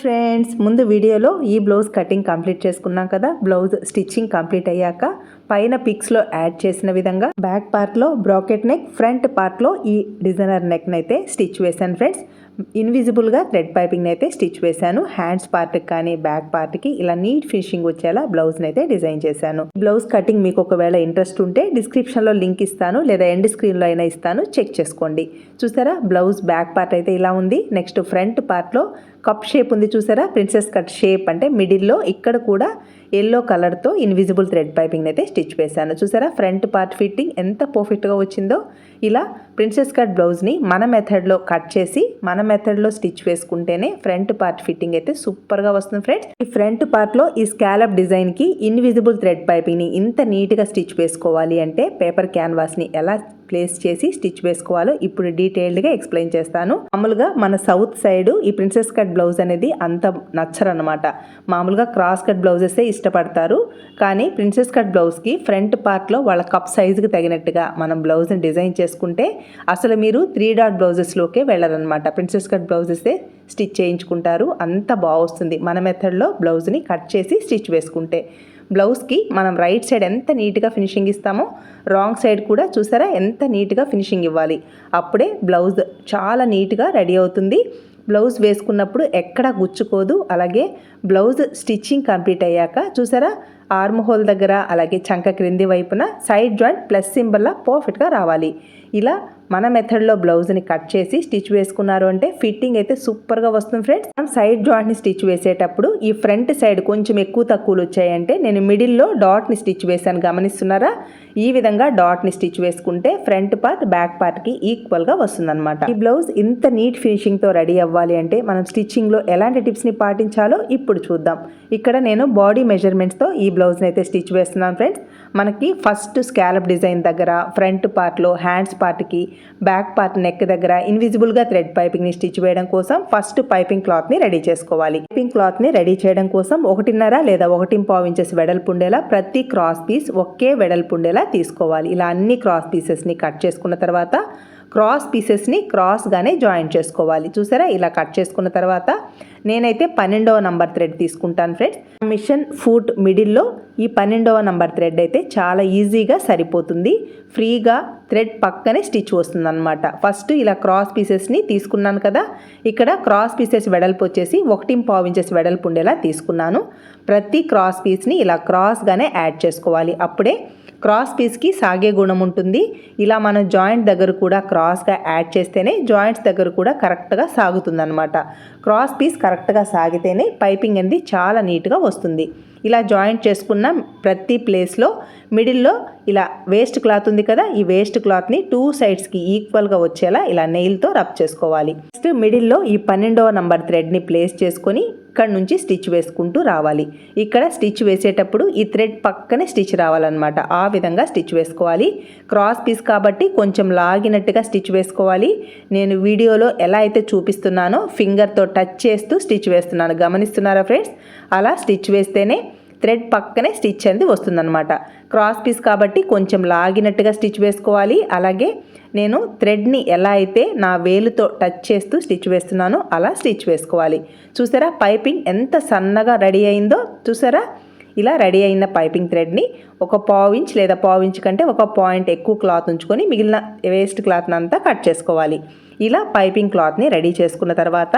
Friends ముందు వీడియోలో ఈ బ్లౌజ్ కటింగ్ కంప్లీట్ చేసుకున్నాం కదా. బ్లౌజ్ స్టిచ్చింగ్ కంప్లీట్ అయ్యాక పైన పిక్స్లో యాడ్ చేసిన విధంగా బ్యాక్ పార్ట్లో బ్రాకెట్ నెక్ ఫ్రంట్ పార్ట్లో ఈ డిజైనర్ నెక్ అయితే స్టిచ్ వేశాను ఫ్రెండ్స్. ఇన్విజిబుల్గా థ్రెడ్ పైపింగ్ అయితే స్టిచ్ వేశాను. హ్యాండ్స్ పార్ట్కి కానీ బ్యాక్ పార్ట్కి ఇలా నీట్ ఫినిషింగ్ వచ్చేలా బ్లౌజ్ని అయితే డిజైన్ చేశాను. బ్లౌజ్ కటింగ్ మీకు ఒకవేళ ఇంట్రెస్ట్ ఉంటే డిస్క్రిప్షన్లో లింక్ ఇస్తాను లేదా ఎండ్ స్క్రీన్లో అయినా ఇస్తాను. చెక్ చేసుకోండి. చూసారా? బ్లౌజ్ బ్యాక్ పార్ట్ అయితే ఇలా ఉంది. నెక్స్ట్ ఫ్రంట్ పార్ట్లో కప్ షేప్ ఉంది చూసారా? ప్రిన్సెస్ కట్ షేప్ అంటే మిడిల్లో ఇక్కడ కూడా ఎల్లో కలర్తో ఇన్విజిబుల్ థ్రెడ్ పైపింగ్ అయితే స్టిచ్ వేశాను. చూసారా? ఫ్రంట్ పార్ట్ ఫిట్టింగ్ ఎంత పర్ఫెక్ట్గా వచ్చిందో. ఇలా ప్రిన్సెస్ కట్ బ్లౌజ్ని మన మెథడ్లో కట్ చేసి మన మెథడ్లో స్టిచ్ వేసుకుంటేనే ఫ్రంట్ పార్ట్ ఫిట్టింగ్ అయితే సూపర్గా వస్తుంది ఫ్రెండ్స్. ఈ ఫ్రంట్ పార్ట్లో ఈ స్కాలప్ డిజైన్కి ఇన్విజిబుల్ థ్రెడ్ పైపింగ్ని ఇంత నీట్గా స్టిచ్ వేసుకోవాలి అంటే పేపర్ క్యాన్వాస్ని ఎలా ప్లేస్ చేసి స్టిచ్ వేసుకోవాలో ఇప్పుడు డీటెయిల్డ్గా ఎక్స్ప్లెయిన్ చేస్తాను. మామూలుగా మన సౌత్ సైడ్ ఈ ప్రిన్సెస్ కట్ బ్లౌజ్ అనేది అంత నచ్చరనమాట మామూలుగా క్రాస్ కట్ బ్లౌజెసే ఇష్టపడతారు. కానీ ప్రిన్సెస్ కట్ బ్లౌజ్కి ఫ్రంట్ పార్ట్లో వాళ్ళ కప్ సైజుకి తగినట్టుగా మనం బ్లౌజ్ని డిజైన్ చేసుకుంటే అసలు మీరు త్రీ డాట్ బ్లౌజెస్లోకే వెళ్ళరనమాట ప్రిన్సెస్ కట్ బ్లౌజెసే స్టిచ్ చేయించుకుంటారు. అంత బాగొస్తుంది. మన మెథడ్లో బ్లౌజ్ని కట్ చేసి స్టిచ్ వేసుకుంటే. బ్లౌజ్కి మనం రైట్ సైడ్ ఎంత నీట్గా ఫినిషింగ్ ఇస్తామో రాంగ్ సైడ్ కూడా చూసారా? ఎంత నీట్గా ఫినిషింగ్ ఇవ్వాలి. అప్పుడే బ్లౌజ్ చాలా నీట్గా రెడీ అవుతుంది. బ్లౌజ్ వేసుకున్నప్పుడు ఎక్కడ గుచ్చుకోదు. అలాగే బ్లౌజ్ స్టిచ్చింగ్ కంప్లీట్ అయ్యాక చూసారా? ఆర్మ్ హోల్ దగ్గర అలాగే చంక క్రింది వైపున సైడ్ జాయింట్ ప్లస్ సింబల్లా పర్ఫెక్ట్గా రావాలి. ఇలా మన మెథడ్లో బ్లౌజ్ని కట్ చేసి స్టిచ్ వేసుకున్నారు అంటే ఫిట్టింగ్ అయితే సూపర్గా వస్తుంది ఫ్రెండ్స్. మనం సైడ్ జాయింట్ని స్టిచ్ వేసేటప్పుడు ఈ ఫ్రంట్ సైడ్ కొంచెం ఎక్కువ తక్కువలు వచ్చాయంటే నేను మిడిల్లో డాట్ని స్టిచ్ వేసాను గమనిస్తున్నారా? ఈ విధంగా డాట్ని స్టిచ్ వేసుకుంటే ఫ్రంట్ పార్ట్ బ్యాక్ పార్ట్కి ఈక్వల్గా వస్తుందన్నమాట. ఈ బ్లౌజ్ ఇంత నీట్ ఫినిషింగ్తో రెడీ అవ్వాలి అంటే మనం స్టిచ్చింగ్లో ఎలాంటి టిప్స్ని పాటించాలో ఇప్పుడు చూద్దాం. ఇక్కడ నేను బాడీ మెజర్మెంట్స్తో ఈ బ్లౌజ్ని అయితే స్టిచ్ వేస్తున్నాను ఫ్రెండ్స్. మనకి ఫస్ట్ స్కాలప్ డిజైన్ దగ్గర ఫ్రంట్ పార్ట్లో హ్యాండ్స్ పార్ట్కి బ్యాక్ పార్ట్ నెక్ దగ్గర ఇన్విజిబుల్గా థ్రెడ్ పైపింగ్ని స్టిచ్ వేయడం కోసం ఫస్ట్ పైపింగ్ క్లాత్ని రెడీ చేసుకోవాలి. పైపింగ్ క్లాత్ని రెడీ చేయడం కోసం ఒకటిన్నర లేదా ఒకటి పావు ఇంచెస్ వెడల్పు ఉండేలా ప్రతి క్రాస్ పీస్ ఒకే వెడల్పు ఉండేలా తీసుకోవాలి. ఇలా అన్ని క్రాస్ పీసెస్ని కట్ చేసుకున్న తర్వాత క్రాస్ పీసెస్ని క్రాస్గానే జాయిన్ చేసుకోవాలి. చూసారా? ఇలా కట్ చేసుకున్న తర్వాత నేనైతే పన్నెండవ నంబర్ థ్రెడ్ తీసుకుంటాను ఫ్రెండ్స్. మిషన్ ఫూట్ మిడిల్లో ఈ పన్నెండవ నంబర్ థ్రెడ్ అయితే చాలా ఈజీగా సరిపోతుంది. ఫ్రీగా థ్రెడ్ పక్కనే స్టిచ్ వస్తుందన్నమాట. ఫస్ట్ ఇలా క్రాస్ పీసెస్ని తీసుకున్నాను కదా ఇక్కడ క్రాస్ పీసెస్ వెడల్పు వచ్చేసి ఒకటి పావు ఇంచెస్ వెడల్పు ఉండేలా తీసుకున్నాను. ప్రతి క్రాస్ పీస్ని ఇలా క్రాస్గానే యాడ్ చేసుకోవాలి. అప్పుడే క్రాస్ పీస్కి సాగే గుణం ఉంటుంది. ఇలా మనం జాయింట్ దగ్గర కూడా క్రాస్గా యాడ్ చేస్తేనే జాయింట్స్ దగ్గర కూడా కరెక్ట్గా సాగుతుందన్నమాట. క్రాస్ పీస్ కరెక్ట్గా సాగితేనే పైపింగ్ అనేది చాలా నీట్గా వస్తుంది. ఇలా జాయింట్ చేసుకున్న ప్రతి ప్లేస్లో మిడిల్లో ఇలా వేస్ట్ క్లాత్ ఉంది కదా ఈ వేస్ట్ క్లాత్ని టూ సైడ్స్కి ఈక్వల్గా వచ్చేలా ఇలా నెయిల్తో రబ్ చేసుకోవాలి. నెక్స్ట్ మిడిల్లో ఈ పన్నెండవ నంబర్ థ్రెడ్ని ప్లేస్ చేసుకొని ఇక్కడ నుంచి స్టిచ్ వేసుకుంటూ రావాలి. ఇక్కడ స్టిచ్ వేసేటప్పుడు ఈ థ్రెడ్ పక్కనే స్టిచ్ రావాలన్నమాట. ఆ విధంగా స్టిచ్ వేసుకోవాలి. క్రాస్ పీస్ కాబట్టి కొంచెం లాగినట్టుగా స్టిచ్ వేసుకోవాలి. నేను వీడియోలో ఎలా అయితే చూపిస్తున్నానో ఫింగర్తో టచ్ చేస్తూ స్టిచ్ వేస్తున్నాను. గమనిస్తున్నారా ఫ్రెండ్స్ అలా స్టిచ్ వేస్తేనే థ్రెడ్ పక్కనే స్టిచ్ అనేది వస్తుందన్నమాట. క్రాస్ పీస్ కాబట్టి కొంచెం లాగినట్టుగా స్టిచ్ వేసుకోవాలి. అలాగే నేను థ్రెడ్ని ఎలా అయితే నా వేలుతో టచ్ చేస్తూ స్టిచ్ వేస్తున్నానో అలా స్టిచ్ వేసుకోవాలి. చూసారా? పైపింగ్ ఎంత సన్నగా రెడీ అయిందో చూసారా? ఇలా రెడీ అయిన పైపింగ్ థ్రెడ్ని ఒక పావు ఇంచ్ లేదా పావు ఇంచ్ కంటే ఒక పాయింట్ ఎక్కువ క్లాత్ ఉంచుకొని మిగిలిన వేస్ట్ క్లాత్ని అంతా కట్ చేసుకోవాలి. ఇలా పైపింగ్ క్లాత్ని రెడీ చేసుకున్న తర్వాత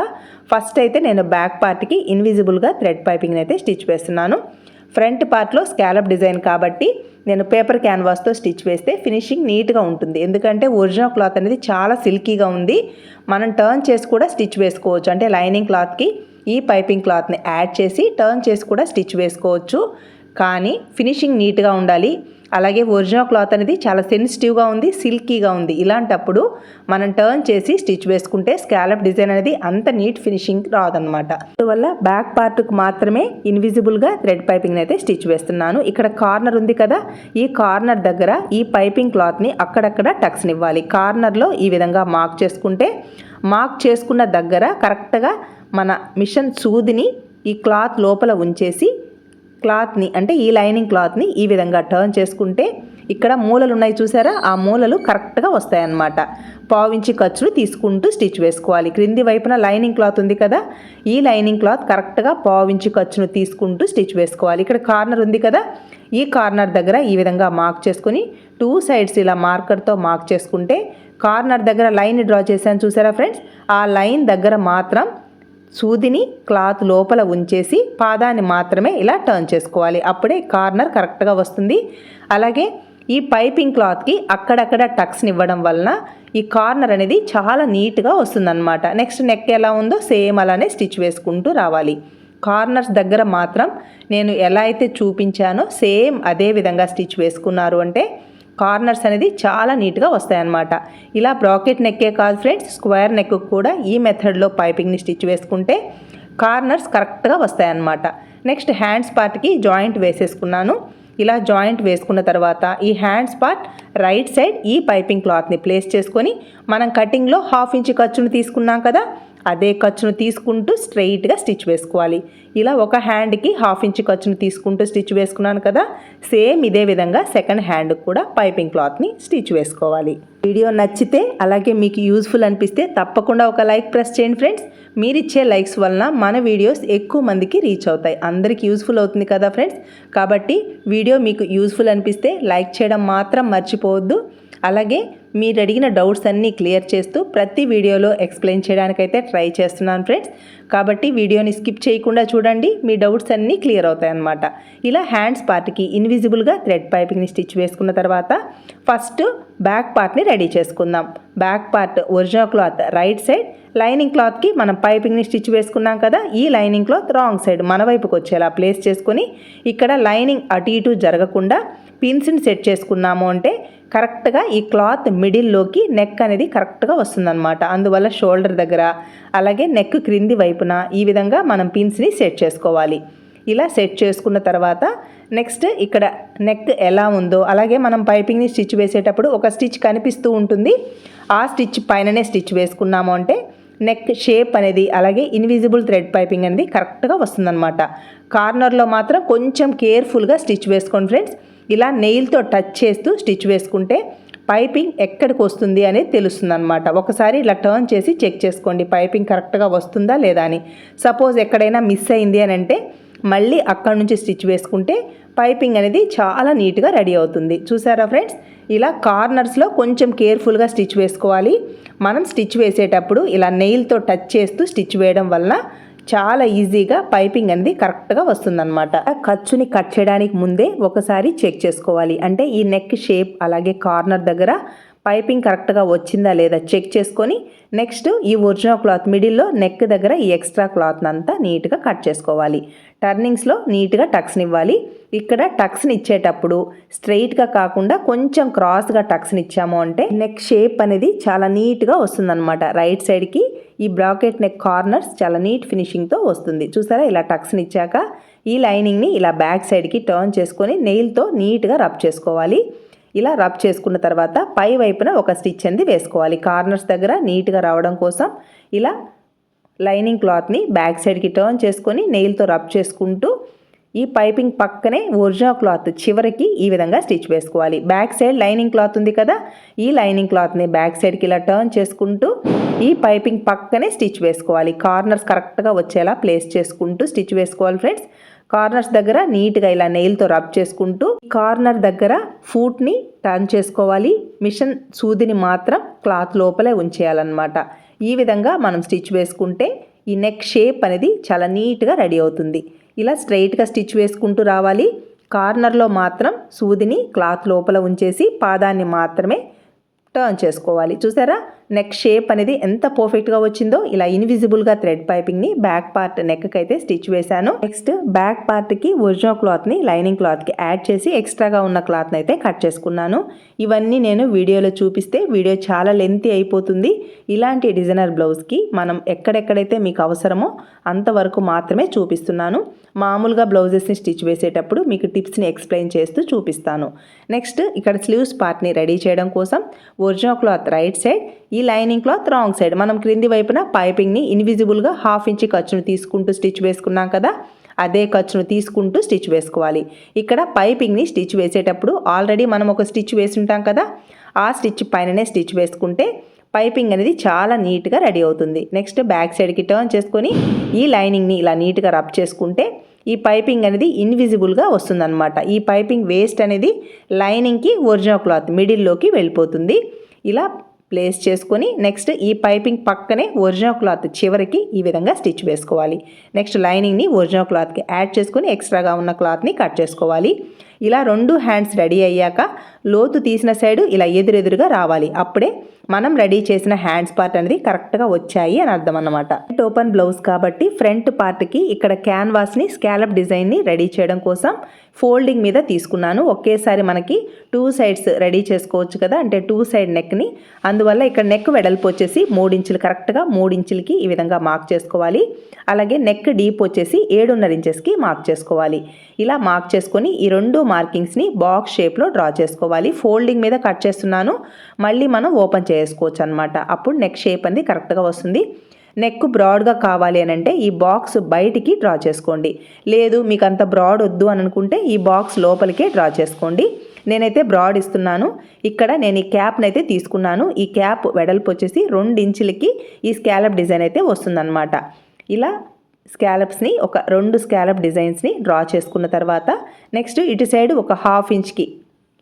ఫస్ట్ అయితే నేను బ్యాక్ పార్ట్కి ఇన్విజిబుల్గా థ్రెడ్ పైపింగ్ని అయితే స్టిచ్ వేస్తున్నాను. ఫ్రంట్ పార్ట్లో స్కాలప్ డిజైన్ కాబట్టి నేను పేపర్ క్యాన్వాస్తో స్టిచ్ వేస్తే ఫినిషింగ్ నీట్గా ఉంటుంది. ఎందుకంటే ఒరిజినల్ క్లాత్ అనేది చాలా సిల్కీగా ఉంది. మనం టర్న్ చేసి కూడా స్టిచ్ వేసుకోవచ్చు. అంటే లైనింగ్ క్లాత్కి ఈ పైపింగ్ క్లాత్ని యాడ్ చేసి టర్న్ చేసి కూడా స్టిచ్ వేసుకోవచ్చు. కానీ ఫినిషింగ్ నీట్గా ఉండాలి. అలాగే ఒరిజినల్ క్లాత్ అనేది చాలా సెన్సిటివ్గా ఉంది సిల్కీగా ఉంది. ఇలాంటప్పుడు మనం టర్న్ చేసి స్టిచ్ వేసుకుంటే స్కాలప్ డిజైన్ అనేది అంత నీట్ ఫినిషింగ్ రాదనమాట అందువల్ల బ్యాక్ పార్ట్కి మాత్రమే ఇన్విజిబుల్గా థ్రెడ్ పైపింగ్ అయితే స్టిచ్ వేస్తున్నాను. ఇక్కడ కార్నర్ ఉంది కదా ఈ కార్నర్ దగ్గర ఈ పైపింగ్ క్లాత్ని అక్కడక్కడ టక్స్నివ్వాలి కార్నర్లో ఈ విధంగా మార్క్ చేసుకుంటే మార్క్ చేసుకున్న దగ్గర కరెక్ట్గా మన మిషన్ సూదిని ఈ క్లాత్ లోపల ఉంచేసి క్లాత్ని అంటే ఈ లైనింగ్ క్లాత్ని ఈ విధంగా టర్న్ చేసుకుంటే ఇక్కడ మూలలు ఉన్నాయి చూసారా? ఆ మూలలు కరెక్ట్గా వస్తాయన్నమాట. పావించి ఖర్చులు తీసుకుంటూ స్టిచ్ వేసుకోవాలి. క్రింది వైపున లైనింగ్ క్లాత్ ఉంది కదా? ఈ లైనింగ్ క్లాత్ కరెక్ట్గా పావించి ఖర్చును తీసుకుంటూ స్టిచ్ వేసుకోవాలి. ఇక్కడ కార్నర్ ఉంది కదా? ఈ కార్నర్ దగ్గర ఈ విధంగా మార్క్ చేసుకుని టూ సైడ్స్ ఇలా మార్కర్తో మార్క్ చేసుకుంటే కార్నర్ దగ్గర లైన్ డ్రా చేశాను చూసారా ఫ్రెండ్స్? ఆ లైన్ దగ్గర మాత్రం సూదిని క్లాత్ లోపల ఉంచేసి పాదాన్ని మాత్రమే ఇలా టర్న్ చేసుకోవాలి. అప్పుడే కార్నర్ కరెక్ట్గా వస్తుంది. అలాగే ఈ పైపింగ్ క్లాత్కి అక్కడక్కడ టక్స్ని ఇవ్వడం వలన ఈ కార్నర్ అనేది చాలా నీట్గా వస్తుందన్నమాట. నెక్స్ట్ నెక్ ఎలా ఉందో సేమ్ అలానే స్టిచ్ వేసుకుంటూ రావాలి. కార్నర్స్ దగ్గర మాత్రం నేను ఎలా అయితే చూపించానో సేమ్ అదే విధంగా స్టిచ్ వేసుకున్నారు అంటే కార్నర్స్ అనేది చాలా నీట్గా వస్తాయన్నమాట. ఇలా బ్రాకెట్ నెక్కే కాదు ఫ్రెండ్స్ స్క్వేర్ నెక్ కూడా ఈ మెథడ్లో పైపింగ్ని స్టిచ్ వేసుకుంటే కార్నర్స్ కరెక్ట్గా వస్తాయన్నమాట. నెక్స్ట్ హ్యాండ్స్ పార్ట్కి జాయింట్ వేసేసుకున్నాను. ఇలా జాయింట్ వేసుకున్న తర్వాత ఈ హ్యాండ్స్ పార్ట్ రైట్ సైడ్ ఈ పైపింగ్ క్లాత్ని ప్లేస్ చేసుకొని మనం కటింగ్లో హాఫ్ ఇంచ్ ఖర్చును తీసుకున్నాం కదా అదే ఖర్చును తీసుకుంటూ స్ట్రైట్గా స్టిచ్ వేసుకోవాలి. ఇలా ఒక హ్యాండ్కి హాఫ్ ఇంచ్ ఖర్చును తీసుకుంటూ స్టిచ్ వేసుకున్నాను కదా సేమ్ ఇదే విధంగా సెకండ్ హ్యాండ్ కూడా పైపింగ్ క్లాత్ని స్టిచ్ వేసుకోవాలి. వీడియో నచ్చితే అలాగే మీకు యూస్ఫుల్ అనిపిస్తే తప్పకుండా ఒక లైక్ ప్రెస్ చేయండి ఫ్రెండ్స్. మీరిచ్చే లైక్స్ వలన మన వీడియోస్ ఎక్కువ మందికి రీచ్ అవుతాయి. అందరికి యూస్ఫుల్ అవుతుంది కదా ఫ్రెండ్స్. కాబట్టి వీడియో మీకు యూస్ఫుల్ అనిపిస్తే లైక్ చేయడం మాత్రం మర్చిపోవద్దు. అలాగే మీరు అడిగిన డౌట్స్ అన్నీ క్లియర్ చేస్తూ ప్రతి వీడియోలో ఎక్స్ప్లెయిన్ చేయడానికైతే ట్రై చేస్తున్నాను ఫ్రెండ్స్. కాబట్టి వీడియోని స్కిప్ చేయకుండా చూడండి మీ డౌట్స్ అన్నీ క్లియర్ అవుతాయి అన్నమాట ఇలా హ్యాండ్స్ పార్ట్కి ఇన్విజిబుల్గా థ్రెడ్ పైపింగ్ని స్టిచ్ వేసుకున్న తర్వాత ఫస్ట్ బ్యాక్ పార్ట్ని రెడీ చేసుకుందాం. Back part original cloth right side lining క్లాత్కి మనం పైపింగ్ని స్టిచ్ వేసుకున్నాం కదా ఈ లైనింగ్ క్లాత్ రాంగ్ సైడ్ మన వైపుకి వచ్చేలా ప్లేస్ చేసుకొని ఇక్కడ లైనింగ్ అటు ఇటు జరగకుండా పిన్స్ని సెట్ చేసుకున్నాము అంటే కరెక్ట్గా ఈ క్లాత్ మిడిల్లోకి నెక్ అనేది కరెక్ట్గా వస్తుందన్నమాట. అందువల్ల షోల్డర్ దగ్గర అలాగే నెక్ క్రింది వైపున ఈ విధంగా మనం పిన్స్ని సెట్ చేసుకోవాలి. ఇలా సెట్ చేసుకున్న తర్వాత నెక్స్ట్ ఇక్కడ నెక్ ఎలా ఉందో అలాగే మనం పైపింగ్ని స్టిచ్ వేసేటప్పుడు ఒక స్టిచ్ కనిపిస్తూ ఉంటుంది. ఆ స్టిచ్ పైననే స్టిచ్ వేసుకున్నాము అంటే నెక్ షేప్ అనేది అలాగే ఇన్విజిబుల్ థ్రెడ్ పైపింగ్ అనేది కరెక్ట్గా వస్తుందన్నమాట. కార్నర్లో మాత్రం కొంచెం కేర్ఫుల్గా స్టిచ్ వేసుకోండి ఫ్రెండ్స్. ఇలా నెయిల్తో టచ్ చేస్తూ స్టిచ్ వేసుకుంటే పైపింగ్ ఎక్కడికి వస్తుంది అనేది తెలుస్తుంది అనమాట ఒకసారి ఇలా టర్న్ చేసి చెక్ చేసుకోండి పైపింగ్ కరెక్ట్గా వస్తుందా లేదా అని. సపోజ్ ఎక్కడైనా మిస్ అయింది అని అంటే మళ్ళీ అక్కడ నుంచి స్టిచ్ వేసుకుంటే పైపింగ్ అనేది చాలా నీట్గా రెడీ అవుతుంది. చూసారా ఫ్రెండ్స్? ఇలా కార్నర్స్లో కొంచెం కేర్ఫుల్గా స్టిచ్ వేసుకోవాలి. మనం స్టిచ్ వేసేటప్పుడు ఇలా నెయిల్తో టచ్ చేస్తూ స్టిచ్ వేయడం వలన చాలా ఈజీగా పైపింగ్ అనేది కరెక్ట్గా వస్తుందన్నమాట. ఖర్చుని కట్ చేయడానికి ముందే ఒకసారి చెక్ చేసుకోవాలి. అంటే ఈ నెక్ షేప్ అలాగే కార్నర్ దగ్గర పైపింగ్ కరెక్ట్గా వచ్చిందా లేదా చెక్ చేసుకొని నెక్స్ట్ ఈ ఒరిజినల్ క్లాత్ మిడిల్లో నెక్ దగ్గర ఈ ఎక్స్ట్రా క్లాత్ని అంతా నీట్గా కట్ చేసుకోవాలి. టర్నింగ్స్లో నీట్గా టక్స్ని ఇవ్వాలి ఇక్కడ టక్స్ని ఇచ్చేటప్పుడు స్ట్రైట్గా కాకుండా కొంచెం క్రాస్గా టక్స్ని ఇచ్చాము అంటే నెక్ షేప్ అనేది చాలా నీట్గా వస్తుందన్నమాట. రైట్ సైడ్కి ఈ బ్రాకెట్ నెక్ కార్నర్స్ చాలా నీట్ ఫినిషింగ్తో వస్తుంది. చూసారా ఇలా టక్స్ని ఇచ్చాక ఈ లైనింగ్ని ఇలా బ్యాక్ సైడ్కి టర్న్ చేసుకొని నెయిల్తో నీట్గా రబ్ చేసుకోవాలి. ఇలా రబ్ చేసుకున్న తర్వాత పై వైపున ఒక స్టిచ్ అనేది వేసుకోవాలి. కార్నర్స్ దగ్గర నీట్గా రావడం కోసం ఇలా లైనింగ్ క్లాత్ని బ్యాక్ సైడ్కి టర్న్ చేసుకొని నెయిల్తో రబ్ చేసుకుంటూ ఈ పైపింగ్ పక్కనే ఒరిజినల్ క్లాత్ చివరికి ఈ విధంగా స్టిచ్ వేసుకోవాలి. బ్యాక్ సైడ్ లైనింగ్ క్లాత్ ఉంది కదా ఈ లైనింగ్ క్లాత్ని బ్యాక్ సైడ్కి ఇలా టర్న్ చేసుకుంటూ ఈ పైపింగ్ పక్కనే స్టిచ్ వేసుకోవాలి. కార్నర్స్ కరెక్ట్గా వచ్చేలా ప్లేస్ చేసుకుంటూ స్టిచ్ వేసుకోవాలి ఫ్రెండ్స్. కార్నర్స్ దగ్గర నీట్గా ఇలా నెయిల్తో రబ్ చేసుకుంటూ కార్నర్ దగ్గర ఫూట్ని టర్న్ చేసుకోవాలి. మిషన్ సూదిని మాత్రం క్లాత్ లోపలే ఉంచేయాలన్నమాట. ఈ విధంగా మనం స్టిచ్ వేసుకుంటే ఈ నెక్ షేప్ అనేది చాలా నీట్గా రెడీ అవుతుంది. ఇలా స్ట్రైట్గా స్టిచ్ వేసుకుంటూ రావాలి. కార్నర్లో మాత్రం సూదిని క్లాత్ లోపల ఉంచేసి పాదాన్ని మాత్రమే టర్న్ చేసుకోవాలి. చూసారా? నెక్ షేప్ అనేది ఎంత పర్ఫెక్ట్గా వచ్చిందో ఇలా ఇన్విజిబుల్గా థ్రెడ్ పైపింగ్ని బ్యాక్ పార్ట్ నెక్కి అయితే స్టిచ్ వేశాను. నెక్స్ట్ బ్యాక్ పార్ట్కి ఒరిజినల్ క్లాత్ని లైనింగ్ క్లాత్కి యాడ్ చేసి ఎక్స్ట్రాగా ఉన్న క్లాత్ని అయితే కట్ చేసుకున్నాను. ఇవన్నీ నేను వీడియోలో చూపిస్తే వీడియో చాలా లెంతీ అయిపోతుంది. ఇలాంటి డిజైనర్ బ్లౌజ్కి మనం ఎక్కడెక్కడైతే మీకు అవసరమో అంతవరకు మాత్రమే చూపిస్తున్నాను. మామూలుగా బ్లౌజెస్ని స్టిచ్ వేసేటప్పుడు మీకు టిప్స్ని ఎక్స్ప్లెయిన్ చేస్తూ చూపిస్తాను. నెక్స్ట్ ఇక్కడ స్లీవ్స్ పార్ట్ని రెడీ చేయడం కోసం ఒరిజినల్ క్లాత్ రైట్ సైడ్ ఈ లైనింగ్ క్లాత్ రాంగ్ సైడ్. మనం క్రింది వైపున పైపింగ్ని ఇన్విజిబుల్గా హాఫ్ ఇంచ్ ఖర్చును తీసుకుంటూ స్టిచ్ వేసుకున్నాం కదా అదే ఖర్చును తీసుకుంటూ స్టిచ్ వేసుకోవాలి. ఇక్కడ పైపింగ్ని స్టిచ్ వేసేటప్పుడు ఆల్రెడీ మనం ఒక స్టిచ్ వేసుంటాం కదా ఆ స్టిచ్ పైననే స్టిచ్ వేసుకుంటే పైపింగ్ అనేది చాలా నీట్గా రెడీ అవుతుంది. నెక్స్ట్ బ్యాక్ సైడ్కి టర్న్ చేసుకొని ఈ లైనింగ్ని ఇలా నీట్గా రబ్ చేసుకుంటే ఈ పైపింగ్ అనేది ఇన్విజిబుల్గా వస్తుందన్నమాట. ఈ పైపింగ్ వేస్ట్ అనేది లైనింగ్కి ఒరిజినల్ క్లాత్ మిడిల్లోకి వెళ్ళిపోతుంది. ఇలా ప్లేస్ చేసుకొని నెక్స్ట్ ఈ పైపింగ్ పక్కనే ఒరిజినల్ క్లాత్ చివరికి ఈ విధంగా స్టిచ్ వేసుకోవాలి. నెక్స్ట్ లైనింగ్ని ఒరిజినల్ క్లాత్కి యాడ్ చేసుకొని ఎక్స్ట్రాగా ఉన్న క్లాత్ని కట్ చేసుకోవాలి. ఇలా రెండు హ్యాండ్స్ రెడీ అయ్యాక లోతు తీసిన సైడు ఇలా ఎదురెదురుగా రావాలి. అప్పుడే మనం రెడీ చేసిన హ్యాండ్స్ పార్ట్ అనేది కరెక్ట్గా వచ్చాయి అని అర్థం అన్నమాట. ఓపెన్ బ్లౌజ్ కాబట్టి ఫ్రంట్ పార్ట్కి ఇక్కడ క్యాన్వాస్ని స్కాలప్ డిజైన్ని రెడీ చేయడం కోసం ఫోల్డింగ్ మీద తీసుకున్నాను. ఒకేసారి మనకి టూ సైడ్స్ రెడీ చేసుకోవచ్చు కదా? అంటే టూ సైడ్ నెక్ని అందువల్ల ఇక్కడ నెక్ వెడల్పు వచ్చేసి మూడించులు కరెక్ట్గా మూడించులకి ఈ విధంగా మార్క్ చేసుకోవాలి. అలాగే నెక్ డీప్ వచ్చేసి ఏడున్నర ఇంచెస్కి మార్క్ చేసుకోవాలి. ఇలా మార్క్ చేసుకొని ఈ రెండు మార్కింగ్స్ని బాక్స్ షేప్లో డ్రా చేసుకోవాలి. ఫోల్డింగ్ మీద కట్ చేస్తున్నాను. మళ్ళీ మనం ఓపెన్ చేసుకోవచ్చు అనమాట అప్పుడు నెక్ షేప్ అనేది కరెక్ట్గా వస్తుంది. నెక్ బ్రాడ్గా కావాలి అని అంటే ఈ బాక్స్ బయటికి డ్రా చేసుకోండి. లేదు మీకు అంత బ్రాడ్ వద్దు అని అనుకుంటే ఈ బాక్స్ లోపలికే డ్రా చేసుకోండి. నేనైతే బ్రాడ్ ఇస్తున్నాను. ఇక్కడ నేను ఈ క్యాప్ని అయితే తీసుకున్నాను. ఈ క్యాప్ వెడల్పు వచ్చేసి రెండు ఇంచులకి ఈ స్కాలప్ డిజైన్ అయితే వస్తుందన్నమాట. ఇలా స్కాలప్స్ని ఒక రెండు స్కాలప్ డిజైన్స్ని డ్రా చేసుకున్న తర్వాత నెక్స్ట్ ఇటు సైడ్ ఒక హాఫ్ ఇంచ్కి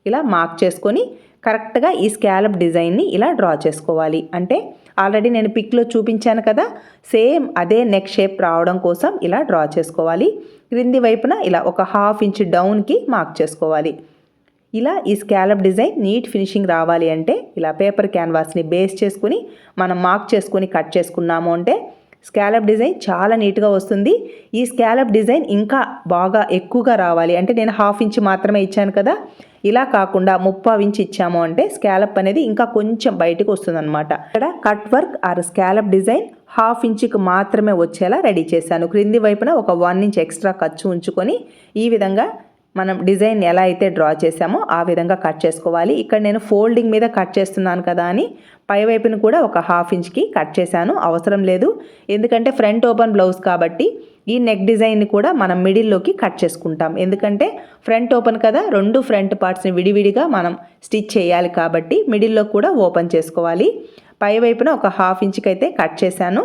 ఇలా మార్క్ చేసుకొని కరెక్ట్గా ఈ స్కాలప్ డిజైన్ని ఇలా డ్రా చేసుకోవాలి. అంటే ఆల్రెడీ నేను పిక్లో చూపించాను కదా సేమ్ అదే నెక్ షేప్ రావడం కోసం ఇలా డ్రా చేసుకోవాలి. క్రింది వైపున ఇలా ఒక హాఫ్ ఇంచ్ డౌన్కి మార్క్ చేసుకోవాలి. ఇలా ఈ స్కాలప్ డిజైన్ నీట్ ఫినిషింగ్ రావాలి అంటే ఇలా పేపర్ క్యాన్వాస్ని బేస్ చేసుకుని మనం మార్క్ చేసుకుని కట్ చేసుకున్నాము అంటే స్కాలప్ డిజైన్ చాలా నీట్గా వస్తుంది. ఈ స్కాలప్ డిజైన్ ఇంకా బాగా ఎక్కువగా రావాలి. అంటే నేను హాఫ్ ఇంచ్ మాత్రమే ఇచ్చాను కదా. ఇలా కాకుండా ముప్పావు ఇంచ్ ఇచ్చాము అంటే స్కాలప్ అనేది ఇంకా కొంచెం బయటకు వస్తుందన్నమాట. ఇక్కడ cut work or scallop design half ఇంచుకి మాత్రమే వచ్చేలా రెడీ చేశాను. క్రింది వైపున ఒక వన్ ఇంచ్ ఎక్స్ట్రా ఖర్చు ఉంచుకొని ఈ విధంగా మనం డిజైన్ ఎలా అయితే డ్రా చేసామో ఆ విధంగా కట్ చేసుకోవాలి. ఇక్కడ నేను ఫోల్డింగ్ మీద కట్ చేస్తున్నాను కదా అని పైవైపును కూడా ఒక హాఫ్ ఇంచ్కి కట్ చేశాను. అవసరం లేదు. ఎందుకంటే ఫ్రంట్ ఓపెన్ బ్లౌజ్ కాబట్టి ఈ నెక్ డిజైన్ని కూడా మనం మిడిల్లోకి కట్ చేసుకుంటాం. ఎందుకంటే ఫ్రంట్ ఓపెన్ కదా రెండు ఫ్రంట్ పార్ట్స్ని విడివిడిగా మనం స్టిచ్ చేయాలి కాబట్టి మిడిల్లో కూడా ఓపెన్ చేసుకోవాలి. పై వైపున ఒక హాఫ్ ఇంచ్కి అయితే కట్ చేశాను.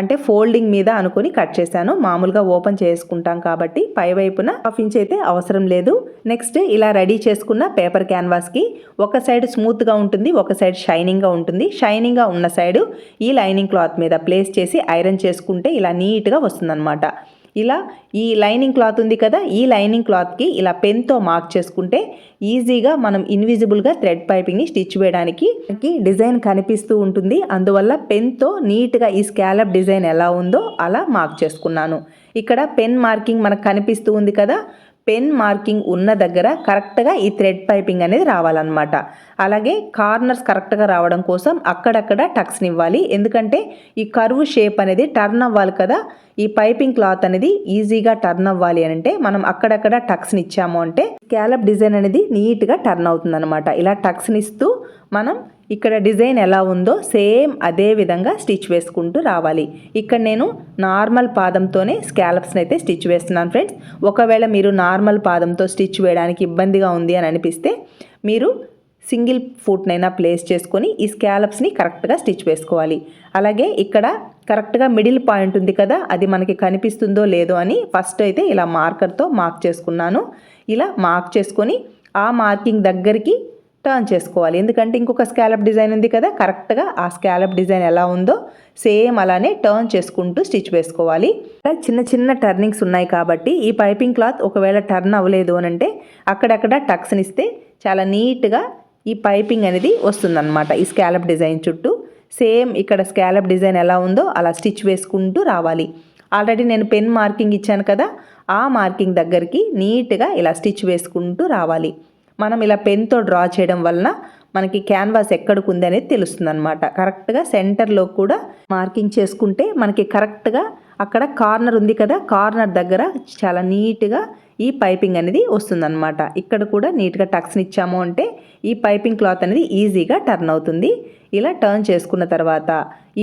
అంటే ఫోల్డింగ్ మీద అనుకుని కట్ చేశాను. మామూలుగా ఓపెన్ చేసుకుంటాం కాబట్టి పై వైపున హాఫ్ ఇంచ్ అయితే అవసరం లేదు. నెక్స్ట్ ఇలా రెడీ చేసుకున్న పేపర్ క్యాన్వాస్కి ఒక సైడ్ స్మూత్గా ఉంటుంది ఒక సైడ్ షైనింగ్గా ఉంటుంది. షైనింగ్గా ఉన్న సైడు ఈ లైనింగ్ క్లాత్ మీద ప్లేస్ చేసి ఐరన్ చేసుకుంటే ఇలా నీట్గా వస్తుందన్నమాట. ఇలా ఈ లైనింగ్ క్లాత్ ఉంది కదా ఈ లైనింగ్ క్లాత్కి ఇలా పెన్తో మార్క్ చేసుకుంటే ఈజీగా మనం ఇన్విజిబుల్గా థ్రెడ్ పైపింగ్ని స్టిచ్ వేయడానికి మనకి డిజైన్ కనిపిస్తూ ఉంటుంది. అందువల్ల పెన్తో నీట్గా ఈ స్కాలప్ డిజైన్ ఎలా ఉందో అలా మార్క్ చేసుకున్నాను. ఇక్కడ పెన్ మార్కింగ్ మనకు కనిపిస్తూ ఉంది కదా పెన్ మార్కింగ్ ఉన్న దగ్గర కరెక్ట్గా ఈ థ్రెడ్ పైపింగ్ అనేది రావాలన్నమాట. అలాగే కార్నర్స్ కరెక్ట్గా రావడం కోసం అక్కడక్కడ టక్స్ని ఇవ్వాలి. ఎందుకంటే ఈ కర్వ్ షేప్ అనేది టర్న్ అవ్వాలి కదా ఈ పైపింగ్ క్లాత్ అనేది ఈజీగా టర్న్ అవ్వాలి అని అంటే మనం అక్కడక్కడ టక్స్ని ఇచ్చాము అంటే క్యాలప్ డిజైన్ అనేది నీట్గా టర్న్ అవుతుందన్నమాట. ఇలా టక్స్ని ఇస్తూ మనం ఇక్కడ డిజైన్ ఎలా ఉందో సేమ్ అదే విధంగా స్టిచ్ వేసుకుంటూ రావాలి. ఇక్కడ నేను నార్మల్ పాదంతోనే స్కాలప్స్ని అయితే స్టిచ్ వేస్తున్నాను ఫ్రెండ్స్. ఒకవేళ మీరు నార్మల్ పాదంతో స్టిచ్ వేయడానికి ఇబ్బందిగా ఉంది అని అనిపిస్తే మీరు సింగిల్ ఫుట్నైనా ప్లేస్ చేసుకొని ఈ స్కాలప్స్ని కరెక్ట్గా స్టిచ్ వేసుకోవాలి. అలాగే ఇక్కడ కరెక్ట్గా మిడిల్ పాయింట్ ఉంది కదా అది మనకి కనిపిస్తుందో లేదో అని ఫస్ట్ అయితే ఇలా మార్కర్తో మార్క్ చేసుకున్నాను. ఇలా మార్క్ చేసుకొని ఆ మార్కింగ్ దగ్గరికి టర్న్ చేసుకోవాలి. ఎందుకంటే ఇంకొక స్కాలప్ డిజైన్ ఉంది కదా కరెక్ట్గా ఆ స్కాలప్ డిజైన్ ఎలా ఉందో సేమ్ అలానే టర్న్ చేసుకుంటూ స్టిచ్ వేసుకోవాలి. చిన్న చిన్న టర్నింగ్స్ ఉన్నాయి కాబట్టి ఈ పైపింగ్ క్లాత్ ఒకవేళ టర్న్ అవ్వలేదు అని అంటే అక్కడక్కడ టక్స్ని ఇస్తే చాలా నీట్గా ఈ పైపింగ్ అనేది వస్తుందన్నమాట ఈ స్కాలప్ డిజైన్ చుట్టూ. సేమ్ ఇక్కడ స్కాలప్ డిజైన్ ఎలా ఉందో అలా స్టిచ్ వేసుకుంటూ రావాలి. ఆల్రెడీ నేను పెన్ మార్కింగ్ ఇచ్చాను కదా ఆ మార్కింగ్ దగ్గరికి నీట్గా ఇలా స్టిచ్ వేసుకుంటూ రావాలి. మనం ఇలా పెన్తో డ్రా చేయడం వలన మనకి క్యాన్వాస్ ఎక్కడికి ఉంది అనేది తెలుస్తుంది అనమాట కరెక్ట్గా సెంటర్లో కూడా మార్కింగ్ చేసుకుంటే మనకి కరెక్ట్గా అక్కడ కార్నర్ ఉంది కదా కార్నర్ దగ్గర చాలా నీట్గా ఈ పైపింగ్ అనేది వస్తుందన్నమాట. ఇక్కడ కూడా నీట్గా టక్స్ని ఇచ్చాము అంటే ఈ పైపింగ్ క్లాత్ అనేది ఈజీగా టర్న్ అవుతుంది. ఇలా టర్న్ చేసుకున్న తర్వాత